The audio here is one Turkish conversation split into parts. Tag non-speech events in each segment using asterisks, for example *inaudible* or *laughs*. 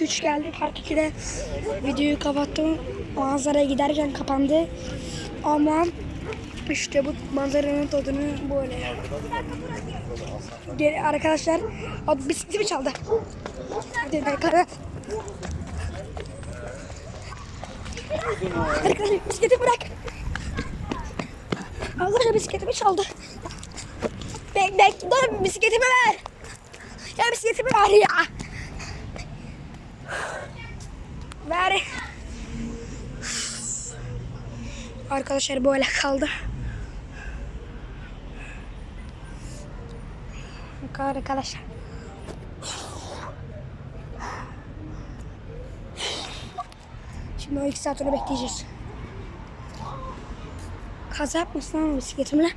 part 3 geldi. Part 2'de videoyu kapattım. Manzaraya giderken kapandı. Ama işte bu manzaranın tadını böyle. Geri arkadaşlar o bisikletimi çaldı. Hadi bakalım. Arkadaşlar bisikleti bırak. Arkadaşlar bisikletimi çaldı. Bek bek dur bisikletimi ver. Ya bisikletimi ver ya. Ver. Arkadaşlar böyle kaldı. Arkadaşlar. Şimdi o iki saat onu bekleyeceğiz. Kaza yapmasın ama bisikletimle.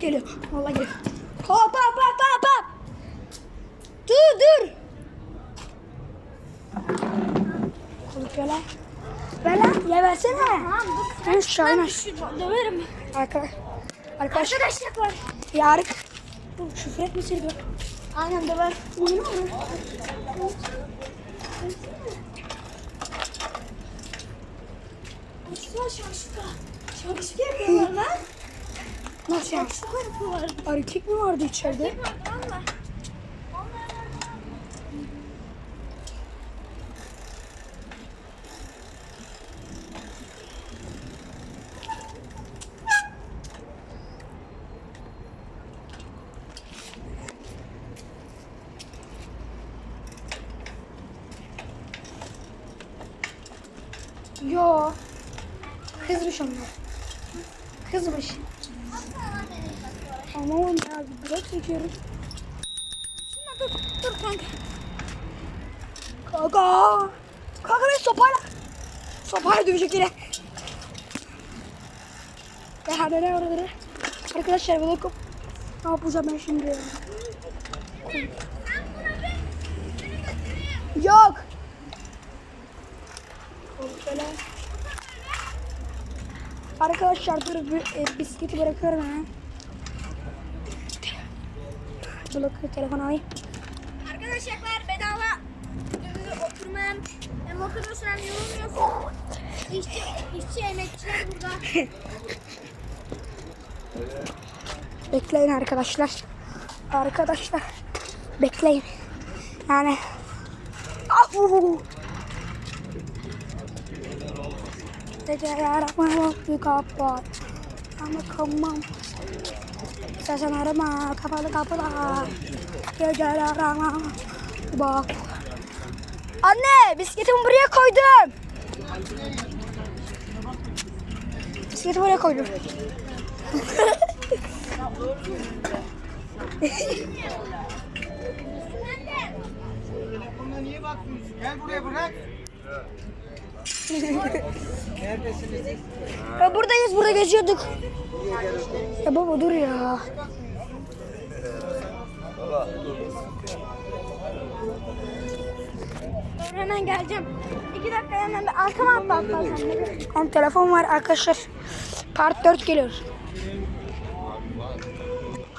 Geliyor. Vallahi geliyor. Hop hop hop hop hop. Dur dur. Konuşuyor lan. Ver lan. Ya versene. Tamam dur. Ben Şahin aç. Şu döverim. Arkadaş. Arkadaş. Arkadaşlar. Yarık. Dur küfür etmesin dur. Aynen döver. Şurada şarşıka. Şarşıka yapıyorlar lan. Nasıl? Şarşıka yapıyorlar. Erkek mi vardı içeride? Valla. Yo. Kızmış onlar. Kızmış. Aman ya bir bırak çekiyorum. Dur, dur kanka. Kaka. Kaka beni sopayla. Sopayla dövecek yine. Ya hadi ne oraları. Arkadaşlar bakın. Ne yapacağım ben şimdi? Yok. Şöyle. Arkadaşlar dur bir e, bisikleti bırakıyorum hemen. Bakayım telefon alayım. Arkadaşlar bedava oturma hem, hem oturuyorsun hem yorulmuyorsun. İşçi, işçi emekçiler burada. *laughs* Bekleyin arkadaşlar. Arkadaşlar bekleyin. Yani yarama bir kapat. Ama kamam. Sesen arama kapalı kapılar. Gece yarama bak. Anne bisikletimi buraya koydum. Bisikleti buraya koydum. Telefonuna niye bakmıyorsun? Gel buraya bırak. Neredesiniz? Ya buradayız, burada geziyorduk. Ya baba dur ya. Dur hemen geleceğim. İki dakika hemen arkama atla atla sen de. Tam telefon var arkadaşlar. Part 4 geliyor.